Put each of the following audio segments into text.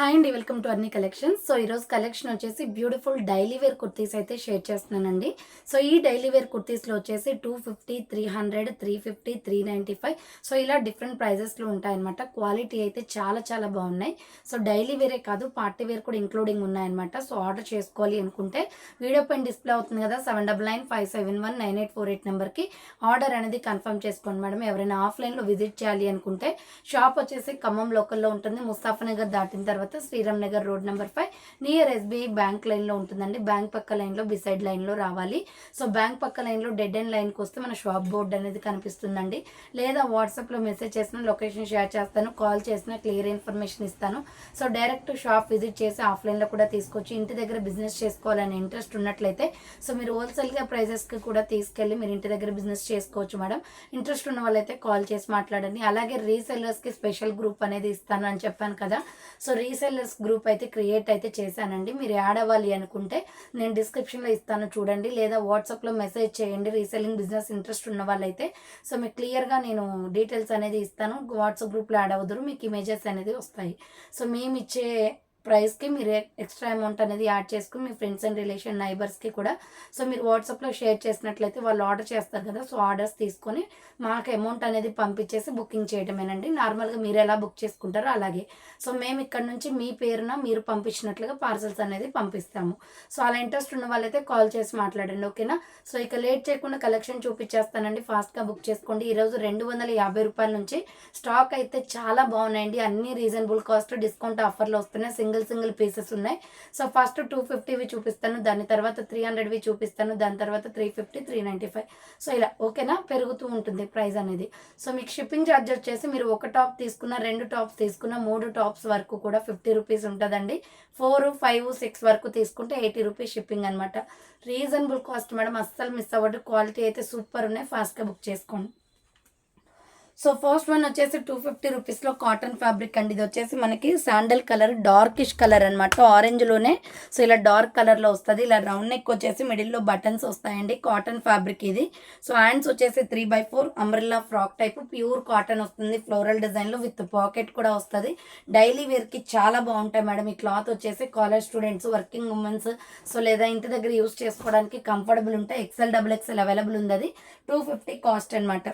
Hi అండి welcome to Anni collections. So ఈరోజు collection వచ్చేసి బ్యూటిఫుల్ డైలీ వేర్ కుర్తీస్ అయితే షేర్ చేస్తున్నానండి. సో ఈ డైలీ వేర్ కుర్తీస్లో వచ్చేసి two fifty three hundred three fifty three ninety five. So ఇలా డిఫరెంట్ ప్రైజెస్లో ఉంటాయన్నమాట. క్వాలిటీ అయితే చాలా చాలా బాగున్నాయి. సో డైలీ వేరే కాదు పార్టీ వేర్ కూడా ఇంక్లూడింగ్ ఉన్నాయన్నమాట. సో ఆర్డర్ చేసుకోవాలి అనుకుంటే వీడియో పైన డిస్ప్లే అవుతుంది కదా seven double nine five seven one nine eight four eight నెంబర్కి ఆర్డర్ అనేది కన్ఫర్మ్ చేసుకోండి మేడం. ఎవరైనా ఆఫ్లైన్లో విజిట్ చేయాలి అనుకుంటే షాప్ వచ్చేసి ఖమ్మం లోకల్లో ఉంటుంది ముస్తాఫనగర్ దాటిన తర్వాత Sriram Nagar road number five near SBI bank లైన్లో ఉంటుందండి. బ్యాంక్ పక్క లైన్లో బిసైడ్ లైన్లో రావాలి. సో బ్యాంక్ పక్క లైన్లో డెడ్ అండ్ లైన్కి వస్తే మన షాప్ బోర్డ్ అనేది కనిపిస్తుందండి. లేదా వాట్సాప్లో మెసేజ్ చేసిన లొకేషన్ షేర్ చేస్తాను కాల్ చేసిన క్లియర్ ఇన్ఫర్మేషన్ ఇస్తాను. సో డైరెక్ట్ షాప్ విజిట్ చేసి ఆఫ్లైన్లో కూడా తీసుకొచ్చి ఇంటి దగ్గర బిజినెస్ చేసుకోవాలని ఇంట్రెస్ట్ ఉన్నట్లయితే సో మీరు హోల్సేల్గా ప్రైజెస్కి కూడా తీసుకెళ్ళి మీరు ఇంటి దగ్గర బిజినెస్ చేసుకోవచ్చు మేడం. ఇంట్రెస్ట్ ఉన్న వాళ్ళైతే కాల్ చేసి మాట్లాడండి. అలాగే రీసెల్లర్స్కి స్పెషల్ గ్రూప్ అనేది ఇస్తాను అని చెప్పాను కదా. సో రీసెల్లర్స్ గ్రూప్ అయితే క్రియేట్ అయితే చేశానండి. మీరు యాడ్ అవ్వాలి అనుకుంటే నేను డిస్క్రిప్షన్లో ఇస్తాను చూడండి. లేదా వాట్సాప్లో మెసేజ్ చేయండి. రీసెల్లింగ్ బిజినెస్ ఇంట్రెస్ట్ ఉన్న వాళ్ళైతే. సో మీకు క్లియర్గా నేను డీటెయిల్స్ అనేది ఇస్తాను. వాట్సాప్ గ్రూప్లో యాడ్ అవ్వదురు. మీకు ఇమేజెస్ అనేది వస్తాయి. సో మేము ఇచ్చే ప్రైస్కి మీరు ఎక్స్ట్రా అమౌంట్ అనేది యాడ్ చేసుకుని మీ ఫ్రెండ్స్ అండ్ రిలేషన్ నైబర్స్కి కూడా. సో మీరు వాట్సాప్లో షేర్ చేసినట్లయితే వాళ్ళు ఆర్డర్ చేస్తారు కదా సో ఆర్డర్స్ తీసుకొని మాకు అమౌంట్ అనేది పంపించేసి బుకింగ్ చేయడమేనండి నార్మల్గా మీరు ఎలా బుక్ చేసుకుంటారో అలాగే. సో మేము ఇక్కడ నుంచి మీ పేరున మీరు పంపించినట్లుగా పార్సల్స్ అనేది పంపిస్తాము. సో అలా ఇంట్రెస్ట్ ఉన్న వాళ్ళైతే కాల్ చేసి మాట్లాడండి ఓకేనా? సో ఇక లేట్ చేయకుండా కలెక్షన్ చూపించేస్తానండి. ఫాస్ట్గా బుక్ చేసుకోండి. ఈరోజు రెండు వందల యాభై రూపాయల నుంచి స్టాక్ అయితే చాలా బాగున్నాయండి. అన్ని రీజనబుల్ కాస్ట్ డిస్కౌంట్ ఆఫర్లో వస్తున్నాయి. సింగిల్ సింగిల్ పీసెస్ ఉన్నాయి. సో ఫస్ట్ టూ ఫిఫ్టీవి చూపిస్తాను దాని తర్వాత త్రీ హండ్రెడ్వి చూపిస్తాను దాని తర్వాత three fifty three ninety five so ఇలా ఓకేనా? పెరుగుతూ ఉంటుంది ప్రైస్ అనేది. సో మీకు షిప్పింగ్ ఛార్జ్ వచ్చేసి మీరు ఒక టాప్ తీసుకున్న రెండు టాప్స్ తీసుకున్న మూడు టాప్స్ వరకు కూడా ఫిఫ్టీ రూపీస్ ఉంటుందండి. ఫోర్ ఫైవ్ సిక్స్ వరకు తీసుకుంటే ఎయిటీ రూపీస్ షిప్పింగ్ అనమాట రీజనబుల్ కాస్ట్ మేడం అస్సలు మిస్ అవ్వదు. క్వాలిటీ అయితే సూపర్ ఉన్నాయి. ఫాస్ట్గా బుక్ చేసుకోండి. సో ఫస్ట్ వన్ వచ్చేసి టూ ఫిఫ్టీ రూపీస్లో కాటన్ ఫ్యాబ్రిక్ అండి. ఇది వచ్చేసి మనకి శాండల్ కలర్ డార్కిష్ కలర్ అనమాట ఆరెంజ్లోనే సో ఇలా డార్క్ కలర్లో వస్తుంది. ఇలా రౌండ్ నెక్ వచ్చేసి మిడిల్లో బటన్స్ వస్తాయండి. కాటన్ ఫ్యాబ్రిక్ ఇది. సో హ్యాండ్స్ వచ్చేసి three by four umbrella frock type pure cotton వస్తుంది. ఫ్లోరల్ డిజైన్లో విత్ పాకెట్ కూడా వస్తుంది. డైలీ వేర్కి చాలా బాగుంటాయి మేడం. ఈ క్లాత్ వచ్చేసి college students working womens so లేదా ఇంటి దగ్గర యూస్ చేసుకోవడానికి కంఫర్టబుల్ ఉంటాయి. ఎక్సెల్ డబుల్ ఎక్సెల్ అవైలబుల్ ఉంది అది. టూ ఫిఫ్టీ కాస్ట్ అనమాట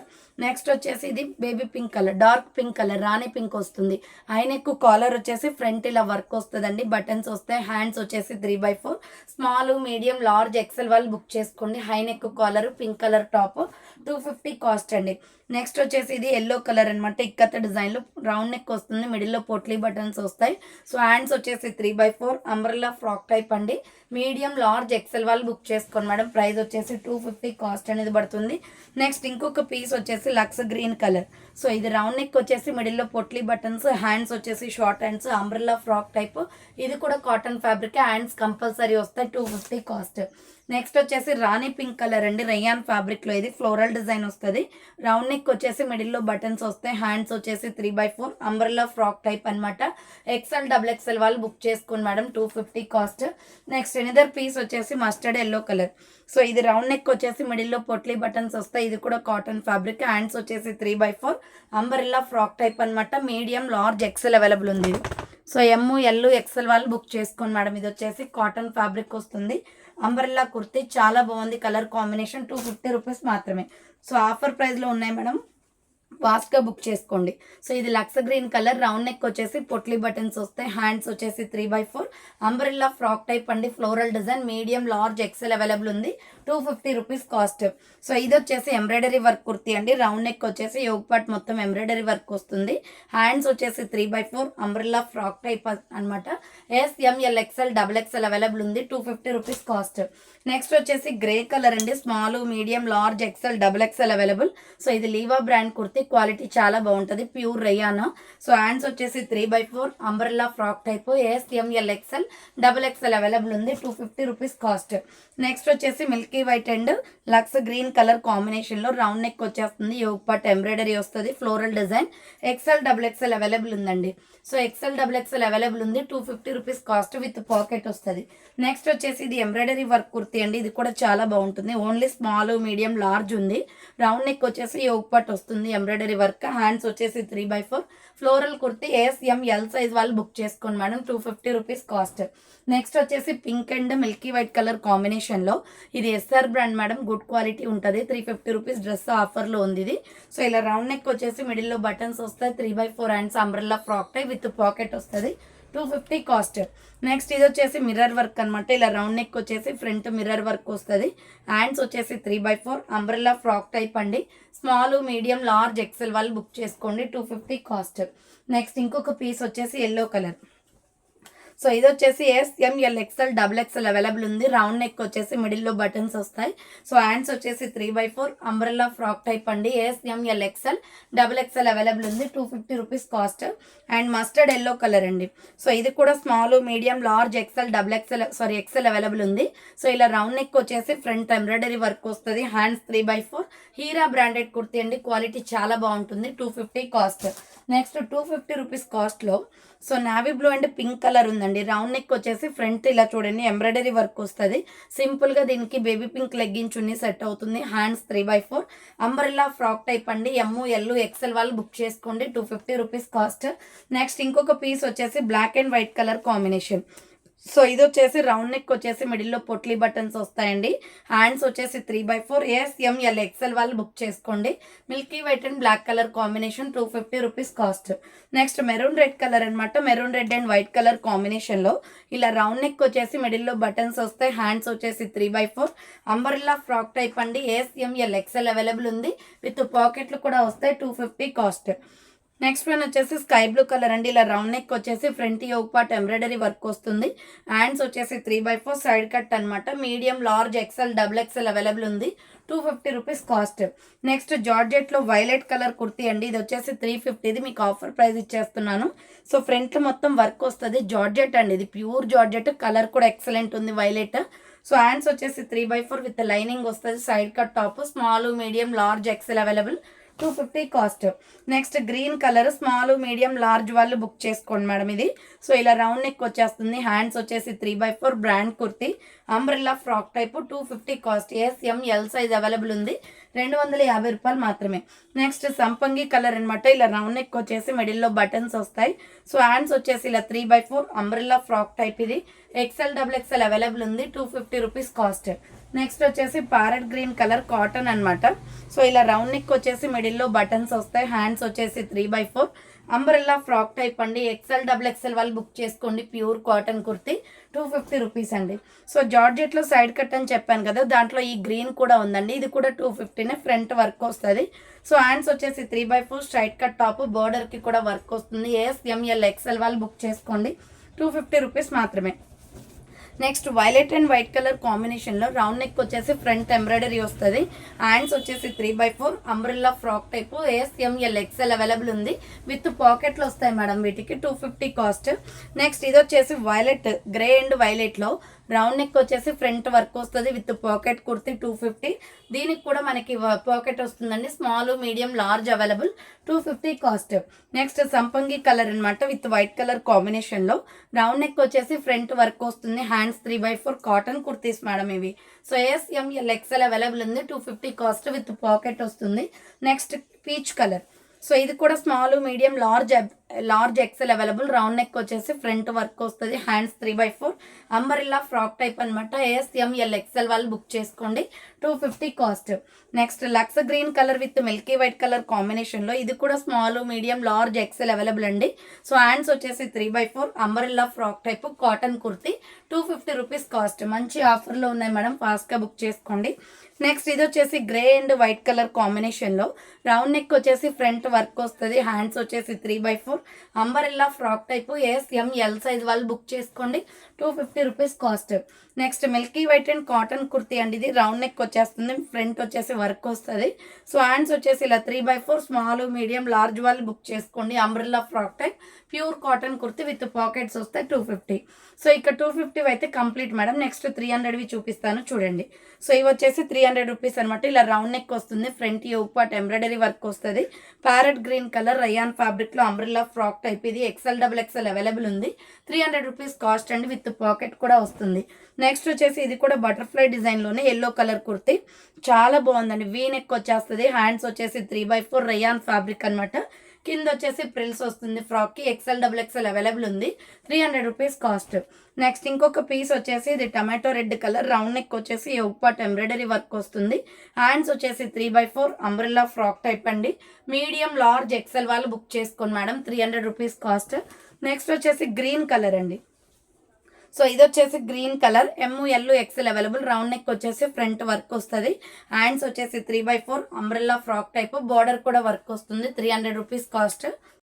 నెక్స్ట్ వచ్చేసి ఇది baby pink colour dark pink colour rani pink వస్తుంది. ఆయన ఎక్కువ కాలర్ వచ్చేసి ఫ్రంట్ ఇలా వర్క్ వస్తుందండి. బటన్స్ వస్తాయి హ్యాండ్స్ వచ్చేసి three by four. Small medium large XL వాళ్ళు బుక్ చేసుకోండి. High neck collar pink colour top. Two fifty cost అండి. నెక్స్ట్ వచ్చేసి ఇది ఎల్లో కలర్ అనమాట ఇక్కత డిజైన్లో రౌండ్ నెక్ వస్తుంది. మిడిల్లో పొట్లీ బటన్స్ వస్తాయి. సో హ్యాండ్స్ వచ్చేసి three by four umbrella frock type అండి. మీడియం లార్జ్ ఎక్సెల్ వాళ్ళు బుక్ చేసుకోండి మేడం. ప్రైస్ వచ్చేసి టూ ఫిఫ్టీ కాస్ట్ అనేది పడుతుంది. నెక్స్ట్ ఇంకొక పీస్ వచ్చేసి లక్స్ గ్రీన్ కలర్ సో ఇది రౌండ్ నెక్ వచ్చేసి మిడిల్లో పొట్లీ బటన్స్ హ్యాండ్స్ వచ్చేసి short hands umbrella frock type ఇది కూడా కాటన్ ఫ్యాబ్రిక్ హ్యాండ్స్ కంపల్సరీ వస్తాయి. టూ ఫిఫ్టీ కాస్ట్ నెక్స్ట్ వచ్చేసి రాణి పింక్ కలర్ అండి. రయాన్ ఫ్యాబ్రిక్లో ఇది ఫ్లోరల్ డిజైన్ వస్తుంది. రౌండ్ నెక్ వచ్చేసి మిడిల్లో బటన్స్ వస్తాయి. హ్యాండ్స్ వచ్చేసి three by four umbrella frock type అనమాట ఎక్స్ఎల్ డబుల్ ఎక్స్ఎల్ వాళ్ళు బుక్ చేసుకోండి madam. Two fifty cost next another piece వచ్చేసి మస్టర్డ్ ఎల్లో కలర్ సో ఇది రౌండ్ నెక్ వచ్చేసి మిడిల్లో పొట్లీ బటన్స్ వస్తాయి. ఇది కూడా కాటన్ ఫ్యాబ్రిక్ హ్యాండ్స్ వచ్చేసి three by four umbrella frock type అనమాట మీడియం లార్జ్ ఎక్సెల్ అవైలబుల్ ఉంది. సో ఎమ్ ఎల్ ఎక్సెల్ వాళ్ళు బుక్ చేసుకోండి మేడం. ఇది వచ్చేసి కాటన్ ఫ్యాబ్రిక్ వస్తుంది. అంబ్రెల్లా కుర్తీ చాలా బాగుంది. Colour combination two fifty rupees మాత్రమే. సో ఆఫర్ ప్రైస్లో ఉన్నాయి మేడం. ఫాస్ట్గా బుక్ చేసుకోండి. సో ఇది lux green colour round neck వచ్చేసి పొట్లీ బటన్స్ వస్తాయి. హ్యాండ్స్ వచ్చేసి three by four. Umbrella frock type అండి. Floral design medium large XL available ఉంది. Two fifty rupees cost. So ఇది వచ్చేసి ఎంబ్రాయిడరీ వర్క్ కుర్తీ అండి. రౌండ్ నెక్ వచ్చేసి యోగపాట్ మొత్తం ఎంబ్రాయిడరీ వర్క్ వస్తుంది. హ్యాండ్స్ వచ్చేసి three by four. Umbrella frock type అనమాట S M L XL double XL available ఉంది. Two fifty rupees cost. Next వచ్చేసి గ్రే కలర్ అండి. Small medium large XL double XL available. So ఇది లీవా brand kurti quality చాలా బాగుంటుంది. Pure రయానా. So hands వచ్చేసి three by four. Umbrella frock type. A S M L XL double XL available ఉంది. Two fifty rupees cost. Next వచ్చేసి milky white and lux green colour కాంబినేషన్లో round neck వచ్చేస్తుంది. Yoke part embroidery వస్తుంది. Floral design. XL double XL available ఉందండి. So XL double XL available ఉంది. Two fifty rupees cost with pocket వస్తుంది. Next వచ్చేసి ఇది embroidery work kurti అండి. ఇది కూడా చాలా బాగుంటుంది. ఓన్లీ స్మాల్ మీడియం లార్జ్ ఉంది. రౌండ్ నెక్ వచ్చేసి యోగ్ వస్తుంది ఎంబ్రాయిడరీ వర్క్ హ్యాండ్స్ వచ్చేసి three by four floral kurti S M L size వాళ్ళు బుక్ చేసుకోండి madam. Two fifty rupees cost next వచ్చేసి pink and milky white colour కాంబినేషన్లో ఇది S R brand madam. Good quality ఉంటుంది. Three fifty rupees dress ఆఫర్లో ఉంది ఇది. So ఇలా రౌండ్ నెక్ వచ్చేసి మిడిల్లో బటన్స్ వస్తాయి. Three by four hands umbrella frock type with pocket వస్తుంది. టూ ఫిఫ్టీ కాస్ట్ నెక్స్ట్ ఇది వచ్చేసి మిర్రర్ వర్క్ అనమాట ఇలా రౌండ్ నెక్ వచ్చేసి ఫ్రంట్ మిర్రర్ వర్క్ వస్తుంది. హ్యాండ్స్ వచ్చేసి three by four umbrella frock type అండి. స్మాల్ మీడియం లార్జ్ ఎక్సెల్ వాళ్ళు బుక్ చేసుకోండి. టూ ఫిఫ్టీ కాస్ట్ నెక్స్ట్ ఇంకొక పీస్ వచ్చేసి ఎల్లో కలర్ సో ఇది వచ్చేసి S M L XL double XL available ఉంది. రౌండ్ నెక్ వచ్చేసి మిడిల్లో బటన్స్ వస్తాయి. సో హ్యాండ్స్ వచ్చేసి three by four umbrella frock type అండి. S M L XL double XL available ఉంది. Two fifty rupees cost and mustard yellow colour అండి. So ఇది కూడా small medium large XL double XL sorry XL available ఉంది. So ఇలా round neck వచ్చేసి front embroidery work వస్తుంది. Hands three by four Heera branded kurti అండి. Quality చాలా బాగుంటుంది. Two fifty cost next two fifty rupees కాస్ట్లో. So navy blue and pink colour ఉందండి. Round neck వచ్చేసి ఫ్రంట్ ఇలా చూడండి ఎంబ్రాయిడరీ వర్క్ వస్తుంది. సింపుల్గా దీనికి బేబీ పింక్ లెగ్గించుని సెట్ అవుతుంది. Hands three by four. Umbrella frock type అండి. ఎమ్ము ఎల్లు ఎక్సెల్ వాళ్ళు బుక్ చేసుకోండి. Two fifty rupees cost. Next ఇంకొక పీస్ వచ్చేసి black and white colour combination. So ఇది వచ్చేసి రౌండ్ నెక్ వచ్చేసి మిడిల్లో పొట్లీ బటన్స్ వస్తాయండి. హ్యాండ్స్ వచ్చేసి three by four S M L XL వాళ్ళు బుక్ చేసుకోండి. Milky white and black colour combination two fifty rupees cost next maroon red colour అనమాట maroon red and white colour కాంబినేషన్లో ఇలా round neck వచ్చేసి మిడిల్లో buttons వస్తాయి. Hands వచ్చేసి three by four umbrella frock type అండి. S M L XL available ఉంది. With పాకెట్లు కూడా వస్తాయి. Two fifty cost next one వచ్చేసి స్కై బ్లూ కలర్ అండి. ఇలా రౌండ్ నెక్ వచ్చేసి front yoke part embroidery work వస్తుంది. హ్యాండ్స్ వచ్చేసి three by four side cut అనమాట medium large XL double XL available ఉంది. Two fifty rupees cost. Next జార్జెట్లో violet colour kurti అండి. ఇది వచ్చేసి త్రీ ఫిఫ్టీది మీకు ఆఫర్ ప్రైస్ ఇచ్చేస్తున్నాను. సో ఫ్రంట్లో మొత్తం వర్క్ వస్తుంది. జార్జెట్ అండి. ఇది ప్యూర్ జార్జెట్. కలర్ కూడా ఎక్సలెంట్ ఉంది వైలెట్. సో హ్యాండ్స్ వచ్చేసి three by four with lining వస్తుంది. Side cut top small medium large XL available. Two fifty cost. Next green colour small medium large వాళ్ళు book చేసుకోండి madam ఇది. So ఇలా round neck వచ్చేస్తుంది. Hands వచ్చేసి three by four brand kurti. Umbrella frock type two fifty cost. S M L size available ఉంది. రెండు వందల యాభై రూపాయలు మాత్రమే. నెక్స్ట్ సంపంగి కలర్ అనమాట ఇలా రౌండ్ నెక్ వచ్చేసి మిడిల్లో బటన్స్ వస్తాయి. సో హ్యాండ్స్ వచ్చేసి ఇలా three by four umbrella frock type ఇది. ఎక్సెల్ డబుల్ ఎక్సెల్ అవైలబుల్ ఉంది. Two fifty rupees cost. Next వచ్చేసి ప్యారెట్ గ్రీన్ కలర్ కాటన్ అనమాట సో ఇలా రౌండ్ నెక్ వచ్చేసి మిడిల్లో బటన్స్ వస్తాయి. హ్యాండ్స్ వచ్చేసి three by four umbrella frock type అండి. ఎక్సెల్ డబుల్ ఎక్సెల్ వాళ్ళు బుక్ చేసుకోండి. Pure cotton kurti. Two fifty rupees అండి. సో జార్జెట్లో సైడ్ కట్ అని చెప్పాను కదా దాంట్లో ఈ గ్రీన్ కూడా ఉందండి. ఇది కూడా టూ ఫిఫ్టీనే ఫ్రంట్ వర్క్ వస్తుంది. సో హ్యాండ్స్ వచ్చేసి three by four straight cut top బోర్డర్కి కూడా వర్క్ వస్తుంది. ఎస్ ఎంఎల్ ఎక్సెల్ వాళ్ళు బుక్ చేసుకోండి. టూ ఫిఫ్టీ రూపీస్ మాత్రమే. Next violet and white colour కాంబినేషన్లో రౌండ్ నెక్ వచ్చేసి ఫ్రంట్ ఎంబ్రాయిడరీ వస్తుంది. హ్యాండ్స్ వచ్చేసి three by four umbrella frock type A S M L XL available ఉంది. విత్ పాకెట్లు వస్తాయి మేడం వీటికి టూ ఫిఫ్టీ కాస్ట్ నెక్స్ట్ ఇది వచ్చేసి వైలెట్ గ్రే అండ్ వైలెట్లో రౌండ్ నెక్ వచ్చేసి ఫ్రంట్ వర్క్ వస్తుంది with pocket kurti two fifty దీనికి కూడా మనకి పాకెట్ వస్తుందండి. Small medium large available two fifty cost next సంపంగి కలర్ అనమాట విత్ వైట్ కలర్ కాంబినేషన్లో రౌండ్ నెక్ వచ్చేసి ఫ్రంట్ వర్క్ వస్తుంది. Hands three by four cotton kurtis madam ఇవి. So S M L XL available ఉంది. Two fifty cost with pocket వస్తుంది. Next peach colour so ఇది కూడా small medium large large XL available round neck వచ్చేసి front work వస్తుంది hands three by four umbrella frock type అనమాట S M L XL వాళ్ళు book చేసుకోండి. Two fifty cost. Next lux green colour with milky white colour కాంబినేషన్లో ఇది కూడా small medium large XL available అండి. So hands వచ్చేసి three by four umbrella frock type cotton kurti two fifty rupees cost. మంచి ఆఫర్లో ఉన్నాయి madam ఫాస్ట్గా book చేసుకోండి. నెక్స్ట్ ఇది వచ్చేసి గ్రే అండ్ వైట్ కలర్ కాంబినేషన్లో రౌండ్ నెక్ వచ్చేసి ఫ్రంట్ వర్క్ వస్తుంది హ్యాండ్స్ వచ్చేసి three by four umbrella frock type S M L size వాళ్ళు బుక్ చేసుకోండి. Two fifty rupees cost next milky white and cotton kurti అండి. ఇది రౌండ్ నెక్ వచ్చేస్తుంది. Front వచ్చేసి వర్క్ వస్తుంది. సో హ్యాండ్స్ వచ్చేసి ఇలా three by four small medium large వాళ్ళు బుక్ చేసుకోండి. Umbrella frock type pure cotton kurti with pockets వస్తాయి టూ ఫిఫ్టీ సో ఇక్కడ టూ ఫిఫ్టీ అయితే కంప్లీట్ మేడం నెక్స్ట్ త్రీ హండ్రెడ్వి చూపిస్తాను చూడండి. సో ఇవి వచ్చేసి త్రీ హండ్రెడ్ రూపీస్ అనమాట ఇలా రౌండ్ నెక్ వస్తుంది. ఫ్రంట్ పార్ట్ ఎంబ్రాయిడరీ వర్క్ వస్తుంది. ప్యారెట్ గ్రీన్ కలర్ రయాన్ ఫ్యాబ్రిక్లో అంబ్రెల్లా ఫ్రాక్ టైప్ ఇది ఎక్సెల్ డబుల్ ఎక్సెల్ అవైలబుల్ ఉంది. త్రీ హండ్రెడ్ రూపీస్ కాస్ట్ అండి. విత్ పాకెట్ కూడా వస్తుంది. నెక్స్ట్ వచ్చేసి ఇది కూడా బటర్ఫ్లై డిజైన్లోనే ఎల్లో కలర్ కుర్తి. చాలా బాగుందండి. వీ నెక్ వచ్చేస్తుంది. హ్యాండ్స్ వచ్చేసి three by four rayon fabric అనమాట కింద వచ్చేసి ప్రిల్స్ వస్తుంది. ఫ్రాక్కి ఎక్సెల్ డబుల్ ఎక్సెల్ అవైలబుల్ ఉంది. Three hundred rupees cost next ఇంకొక పీస్ వచ్చేసి ఇది tomato red colour round neck వచ్చేసి ఉప్పాట్ ఎంబ్రాయిడరీ వర్క్ వస్తుంది. హ్యాండ్స్ వచ్చేసి three by four umbrella frock type అండి. మీడియం లార్జ్ ఎక్సెల్ వాళ్ళు బుక్ చేసుకోండి madam. Three hundred rupees cost next వచ్చేసి గ్రీన్ కలర్ అండి. సో ఇది వచ్చేసి green colour. M L XL available round neck వచ్చేసి ఫ్రంట్ వర్క్ వస్తుంది. హ్యాండ్స్ వచ్చేసి three by four umbrella frock type border కూడా వర్క్ వస్తుంది. Three hundred rupees cost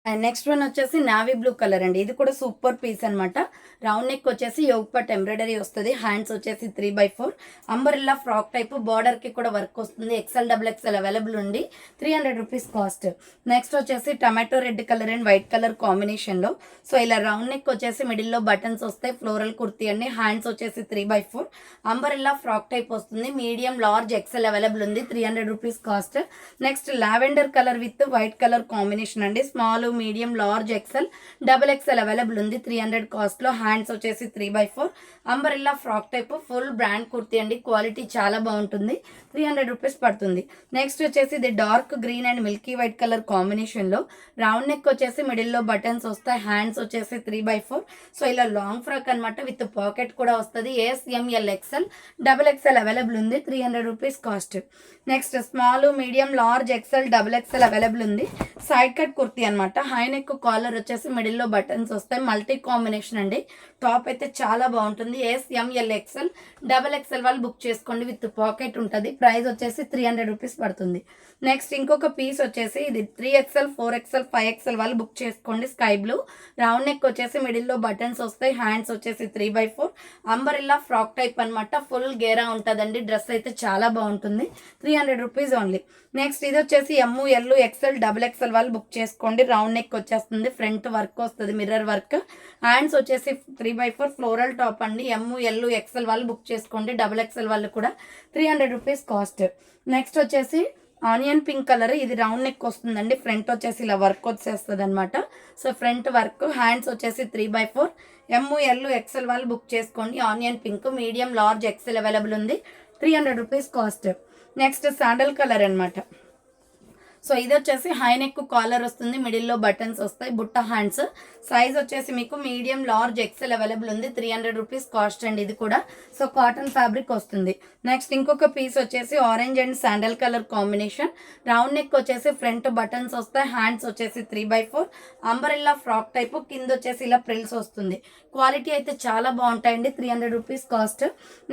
and next one వచ్చేసి నావీ బ్లూ కలర్ అండి. ఇది కూడా సూపర్ పీస్ అనమాట రౌండ్ నెక్ వచ్చేసి యోగపట్ ఎంబ్రాయిడరీ వస్తుంది. హ్యాండ్స్ వచ్చేసి three by four. Umbrella frock type బార్డర్కి కూడా వర్క్ వస్తుంది. ఎక్సెల్ డబుల్ ఎక్సెల్ అవైలబుల్ ఉంది. Three hundred rupees cost. Next వచ్చేసి tomato red colour and white colour కాంబినేషన్లో సో ఇలా రౌండ్ నెక్ వచ్చేసి మిడిల్లో బటన్స్ వస్తాయి. ఫ్లోరల్ కుర్తీ అండి. హ్యాండ్స్ వచ్చేసి three by four. Umbrella frock type వస్తుంది. మీడియం లార్జ్ ఎక్సెల్ అవైలబుల్ ఉంది. Three hundred rupees cost. Next lavender colour with white colour combination అండి. Small medium large XL double XL available ఉంది. Three hundred కాస్ట్లో hands వచ్చేసి three by four. Umbrella frock type full brand kurti అండి. Quality చాలా బాగుంటుంది. Three hundred rupees పడుతుంది. Next వచ్చేసి ఇది dark green and milky white colour కాంబినేషన్లో. రౌండ్ నెక్ వచ్చేసి మిడిల్లో బటన్స్ వస్తాయి. హ్యాండ్స్ వచ్చేసి త్రీ బై ఫోర్. సో ఇలా లాంగ్ ఫ్రాక్ అనమాట విత్ పాకెట్ కూడా వస్తుంది. S M L XL double XL available ఉంది. Three hundred rupees cost. Next small medium large XL double XL available ఉంది. సైడ్ కట్ కుర్తీ అనమాట high neck caller వచ్చేసి మిడిల్లో buttons వస్తాయి. మల్టీ కాంబినేషన్ అండి. టాప్ అయితే చాలా బాగుంటుంది. S M L XL double XL వాళ్ళు బుక్ చేసుకోండి. విత్ పాకెట్ ఉంటుంది. ప్రైస్ వచ్చేసి త్రీ హండ్రెడ్ రూపీస్ పడుతుంది. నెక్స్ట్ ఇంకొక పీస్ వచ్చేసి ఇది three XL four XL five XL వాళ్ళు బుక్ చేసుకోండి. Sky blue. రౌండ్ నెక్ వచ్చేసి మిడిల్లో బటన్స్ వస్తాయి. హ్యాండ్స్ వచ్చేసి three by four. Umbrella frock type అనమాట. ఫుల్ గేరా ఉంటుందండి. డ్రెస్ అయితే చాలా బాగుంటుంది. Three hundred rupees only. Next ఇది వచ్చేసి M L XL double XL వాళ్ళు బుక్ చేసుకోండి. రౌండ్ నెక్ వచ్చేస్తుంది ఫ్రంట్ వర్క్ వస్తుంది మిర్రర్ వర్క్ హ్యాండ్స్ వచ్చేసి three by four floral top అండి. ఎమ్ము ఎల్లు ఎక్సెల్ వాళ్ళు బుక్ చేసుకోండి. డబుల్ ఎక్సెల్ వాళ్ళు కూడా three hundred rupees cost next వచ్చేసి ఆనియన్ పింక్ కలర్ ఇది రౌండ్ నెక్ వస్తుందండి. ఫ్రంట్ వచ్చేసి ఇలా వర్క్ వచ్చేస్తుంది అనమాట సో ఫ్రంట్ వర్క్ హ్యాండ్స్ వచ్చేసి three by four M L XL వాళ్ళు బుక్ చేసుకోండి. Onion pink medium large XL available ఉంది. Three hundred rupees cost next sandal colour అనమాట సో ఇది వచ్చేసి హై నెక్ కాలర్ వస్తుంది మిడిల్లో బటన్స్ వస్తాయి బుట్ట హ్యాండ్స్ సైజ్ వచ్చేసి మీకు మీడియం లార్జ్ ఎక్సెల్ అవైలబుల్ ఉంది త్రీ హండ్రెడ్ రూపీస్ కాస్ట్ అండి ఇది కూడా. సో కాటన్ ఫ్యాబ్రిక్ వస్తుంది. నెక్స్ట్ ఇంకొక పీస్ వచ్చేసి orange and sandal colour combination round neck వచ్చేసి ఫ్రంట్ బటన్స్ వస్తాయి హ్యాండ్స్ వచ్చేసి three by four umbrella frock type కింద వచ్చేసి ఇలా ప్రిల్స్ వస్తుంది. క్వాలిటీ అయితే చాలా బాగుంటాయండి three hundred rupees cost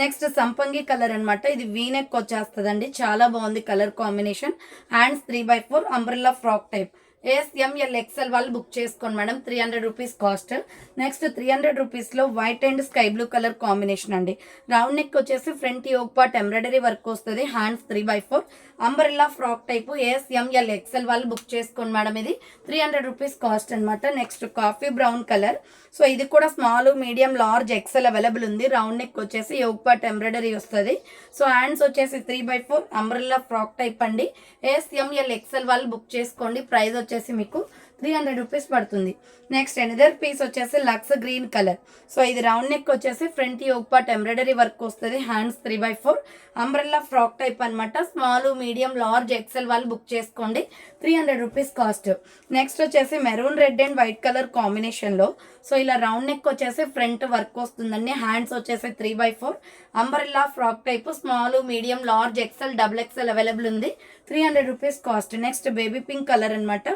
next సంపంగి కలర్ అనమాట ఇది వీనెక్ వచ్చేస్తుందండి చాలా బాగుంది colour combination hands three by four umbrella frock type S M L XL వాళ్ళు బుక్ చేసుకోండి madam. Three hundred rupees cost next three hundred రూపీస్లో white and sky blue colour combination అండి. రౌండ్ నెక్ వచ్చేసి front yoke part embroidery work వస్తుంది. Hands three by four umbrella frock type S M L XL వాళ్ళు book చేసుకోండి madam ఇది. Three hundred rupees cost అనమాట next coffee brown colour so ఇది కూడా small medium large XL available ఉంది. Round neck వచ్చేసి Yog part embroidery వస్తుంది. So hands వచ్చేసి three by four umbrella frock type అండి. ఎస్ఎంఎల్ ఎక్సెల్ వాళ్ళు బుక్ చేసుకోండి. ప్రైస్ వచ్చేసి మీకు త్రీ హండ్రెడ్ రూపీస్ పడుతుంది. నెక్స్ట్ ఎనదర్ పీస్ వచ్చేసి లక్స్ గ్రీన్ కలర్. సో ఇది రౌండ్ నెక్ వచ్చేసి front yoke part embroidery work వస్తుంది hands three by four. Umbrella frock type అనమాట స్మాల్ మీడియం లార్జ్ ఎక్సెల్ వాళ్ళు బుక్ చేసుకోండి. Three hundred rupees cost. Next వచ్చేసి maroon red and white colour కాంబినేషన్లో so ఇలా round neck వచ్చేసి front work వస్తుందండి. Hands వచ్చేసి three by four. Umbrella frock type small medium large XL double XL available ఉంది. Three hundred rupees cost. Next baby pink colour అనమాట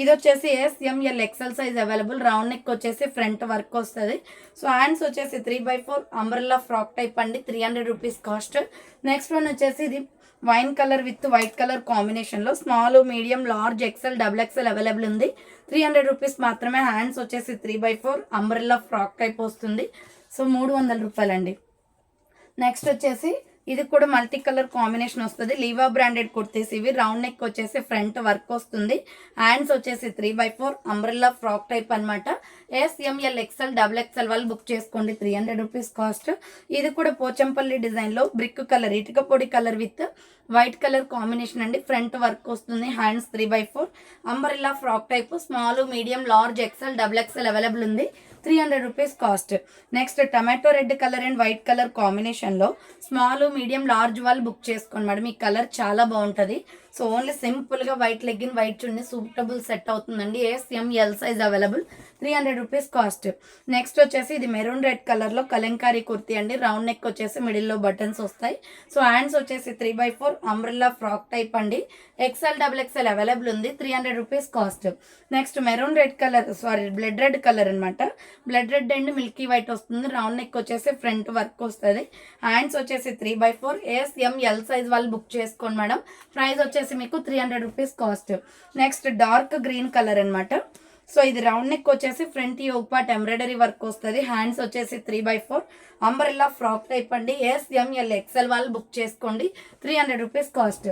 ఇది వచ్చేసి S M L XL size available round neck వచ్చేసి front work వస్తుంది. So hands వచ్చేసి three by four umbrella frock type అండి three hundred rupees cost next one వచ్చేసి ఇది wine colour with white colour కాంబినేషన్లో small medium large XL double XL available ఉంది. Three hundred rupees మాత్రమే hands వచ్చేసి three by four umbrella frock type వస్తుంది. So మూడు వందల రూపాయలండి. నెక్స్ట్ వచ్చేసి ఇది కూడా మల్టీ కలర్ కాంబినేషన్ వస్తుంది. లీవా బ్రాండెడ్ కుర్తీస్ ఇవి. రౌండ్ నెక్ వచ్చేసి ఫ్రంట్ వర్క్ వస్తుంది. హ్యాండ్స్ వచ్చేసి three by four umbrella frock type అనమాట S M L XL double XL వాళ్ళు బుక్ చేసుకోండి. త్రీ హండ్రెడ్ రూపీస్ కాస్ట్ ఇది కూడా పోచంపల్లి డిజైన్లో బ్రిక్ కలర్ ఇటుక పొడి colour with white colour combination అండి. ఫ్రంట్ వర్క్ వస్తుంది. Hands three by four umbrella frock type small medium large XL double XL available ఉంది. Three hundred rupees cost next tomato red colour and white colour కాంబినేషన్లో small medium large వాళ్ళు book చేసుకోండి. Madam ఈ colour చాలా బాగుంటుంది. So only సింపుల్గా white legging white chunni suitable set అవుతుందండి. S M L size available three hundred rupees cost next వచ్చేసి ఇది మెరూన్ రెడ్ కలర్లో కలంకారీ కుర్తీ అండి. రౌండ్ నెక్ వచ్చేసి మిడిల్లో బటన్స్ వస్తాయి. సో హ్యాండ్స్ వచ్చేసి three by four umbrella frock type అండి. ఎక్స్ఎల్ డబుల్ ఎక్స్ఎల్ అవైలబుల్ ఉంది. Three hundred rupees cost next maroon red colour sorry blood red colour అనమాట blood red and milky white వస్తుంది. Round neck వచ్చేసి front work వస్తుంది. Hands వచ్చేసి three by four S M L size వాళ్ళు book చేసుకోండి madam. Price వచ్చేసి మీకు three hundred rupees cost next dark green colour అనమాట సో ఇది రౌండ్ నెక్ వచ్చేసి ఫ్రంట్ ఈ పార్ట్ ఎంబ్రాయిడరీ వర్క్ వస్తుంది. హ్యాండ్స్ వచ్చేసి three by four umbrella frock type అండి. ఎస్ఎంఎల్ ఎక్సెల్ వాళ్ళు బుక్ చేసుకోండి. Three hundred rupees cost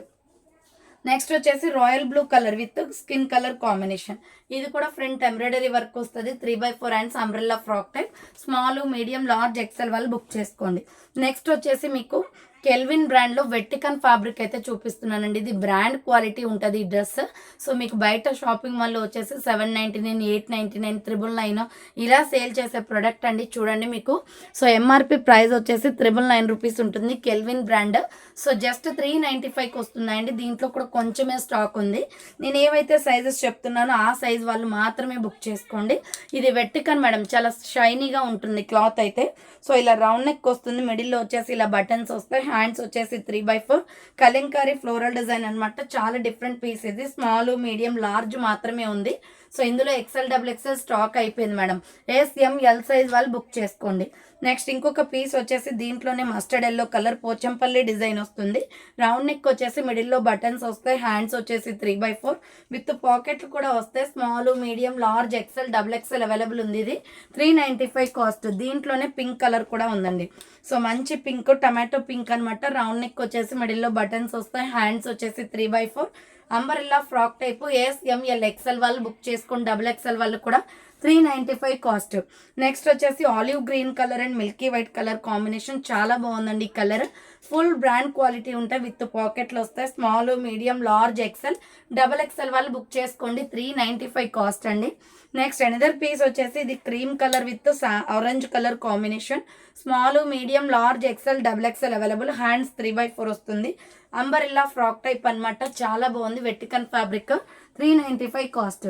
next వచ్చేసి royal blue colour with skin colour combination ఇది కూడా ఫ్రంట్ ఎంబ్రాయిడరీ వర్క్ వస్తుంది. Three by four hands umbrella frock type small medium large XL వాళ్ళు book చేసుకోండి. Next వచ్చేసి మీకు కెల్విన్ బ్రాండ్లో వెట్టికన్ ఫ్యాబ్రిక్ అయితే చూపిస్తున్నానండి. ఇది బ్రాండ్ క్వాలిటీ ఉంటుంది ఈ డ్రెస్. సో మీకు బయట షాపింగ్ మాల్లో వచ్చేసి seven ninety nine eight ninety nine triple nine ఇలా సేల్ చేసే ప్రొడక్ట్ అండి. చూడండి మీకు. సో ఎంఆర్పి ప్రైస్ వచ్చేసి త్రిబుల్ నైన్ రూపీస్ ఉంటుంది Kelvin brand. So just three ninety ఫైవ్కి వస్తున్నాయండి. దీంట్లో కూడా కొంచెమే స్టాక్ ఉంది. నేను ఏవైతే సైజెస్ చెప్తున్నానో ఆ సైజ్ వాళ్ళు మాత్రమే బుక్ చేసుకోండి. ఇది వెట్టికన్ మేడం చాలా షైనీగా ఉంటుంది క్లాత్ అయితే. సో ఇలా రౌండ్ నెక్ వస్తుంది మిడిల్లో వచ్చేసి ఇలా బటన్స్ వస్తాయి హ్యాండ్స్ వచ్చేసి three by four. Kalamkari floral design అనమాట చాలా డిఫరెంట్ పీస్ ఇది స్మాల్ మీడియం లార్జ్ మాత్రమే ఉంది. సో ఇందులో ఎక్సెల్ డబుల్ ఎక్సెల్ స్టాక్ అయిపోయింది madam. S M L size వాళ్ళు బుక్ చేసుకోండి. నెక్స్ట్ ఇంకొక పీస్ వచ్చేసి దీంట్లోనే mustard yellow colour Pochampally design వస్తుంది. రౌండ్ నెక్ వచ్చేసి మిడిల్లో బటన్స్ వస్తాయి. హ్యాండ్స్ వచ్చేసి త్రీ బై ఫోర్ విత్ పాకెట్లు కూడా వస్తాయి. Small medium large XL double XL available ఉంది ఇది. త్రీ నైంటీ ఫైవ్ కాస్ట్ దీంట్లోనే పింక్ కలర్ కూడా ఉందండి. సో మంచి పింక్ టమాటో పింక్ అనమాట రౌండ్ నెక్ వచ్చేసి మిడిల్లో బటన్స్ వస్తాయి. హ్యాండ్స్ వచ్చేసి three by four umbrella frock type S M L XL వాళ్ళు బుక్ చేసుకుని డబుల్ ఎక్సెల్ వాళ్ళు కూడా three ninety five cost. Next వచ్చేసి olive green colour and milky white colour combination చాలా బాగుందండి ఈ కలర్. ఫుల్ బ్రాండ్ క్వాలిటీ ఉంటాయి. విత్ పాకెట్లు వస్తాయి. Small medium large XL double XL వాళ్ళు బుక్ చేసుకోండి. త్రీ నైంటీ ఫైవ్ కాస్ట్ అండి. నెక్స్ట్ ఎనదర్ పీస్ వచ్చేసి ఇది cream colour with orange colour combination small medium large XL double XL available hands three by four వస్తుంది. Umbrella frock type అనమాట చాలా బాగుంది. వెట్టికన్ fabric three ninety five cost.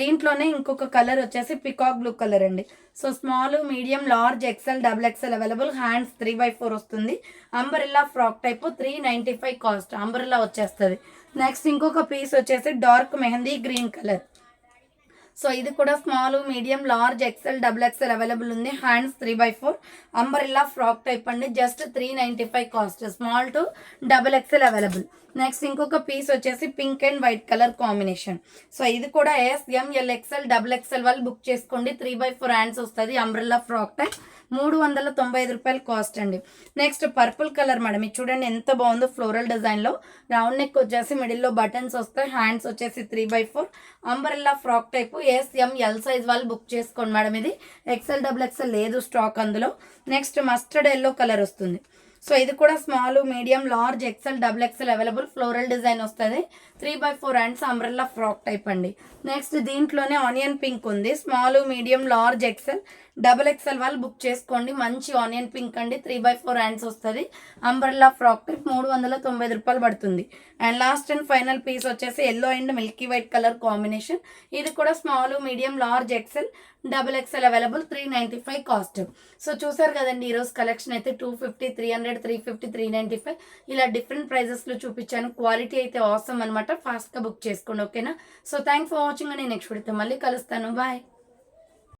దీంట్లోనే ఇంకొక colour వచ్చేసి పికాక్ బ్లూ కలర్ అండి. So small medium large XL double XL available hands three by four వస్తుంది. Umbrella frock type three ninety five cost umbrella వచ్చేస్తుంది. Next ఇంకొక పీస్ వచ్చేసి dark mehndi green colour. So ఇది కూడా small medium large XL double XL available ఉంది. Hands three by four. Umbrella frock type అండి. Just three ninety five cost. Small to double XL available. Next ఇంకొక piece వచ్చేసి pink and white colour combination. So ఇది కూడా S M L XL double XL వాళ్ళు book చేసుకోండి. Three by four hands వస్తుంది umbrella frock type. మూడు వందల తొంభై ఐదు రూపాయలు కాస్ట్ అండి. నెక్స్ట్ పర్పుల్ కలర్ మేడం ఇది చూడండి ఎంత బాగుందో ఫ్లోరల్ డిజైన్లో రౌండ్ నెక్ వచ్చేసి మిడిల్లో బటన్స్ వస్తాయి హ్యాండ్స్ వచ్చేసి three by four umbrella frock type S M L size వాళ్ళు బుక్ చేసుకోండి మేడం ఇది. ఎక్సెల్ డబుల్ ఎక్సెల్ లేదు స్టాక్ అందులో. నెక్స్ట్ మస్టర్డ్ ఎల్లో కలర్ వస్తుంది. సో ఇది కూడా small medium large XL double XL available floral design వస్తుంది. Three by four hands umbrella frock type అండి. నెక్స్ట్ దీంట్లోనే ఆనియన్ పింక్ ఉంది. Small medium large XL double XL వాళ్ళు book చేసుకోండి. మంచి ఆనియన్ పింక్ అండి. త్రీ బై ఫోర్ హ్యాండ్స్ వస్తుంది. Umbrella frock type మూడు వందల తొంభై రూపాయలు పడుతుంది. And last and final piece వచ్చేసి yellow and milky white colour combination ఇది కూడా small medium large XL double XL available three ninety five cost. So చూసారు కదండి ఈరోజు కలెక్షన్ అయితే two fifty three hundred three fifty three ninety five. ఇలా different ప్రైజెస్లో చూపించాను. క్వాలిటీ అయితే అవసరం అనమాట ఫాస్ట్గా బుక్ చేసుకోండి ఓకేనా? సో థ్యాంక్స్ ఫర్ వాచింగ్ అని నెక్స్ట్ పెడితే మళ్ళీ కలుస్తాను. బాయ్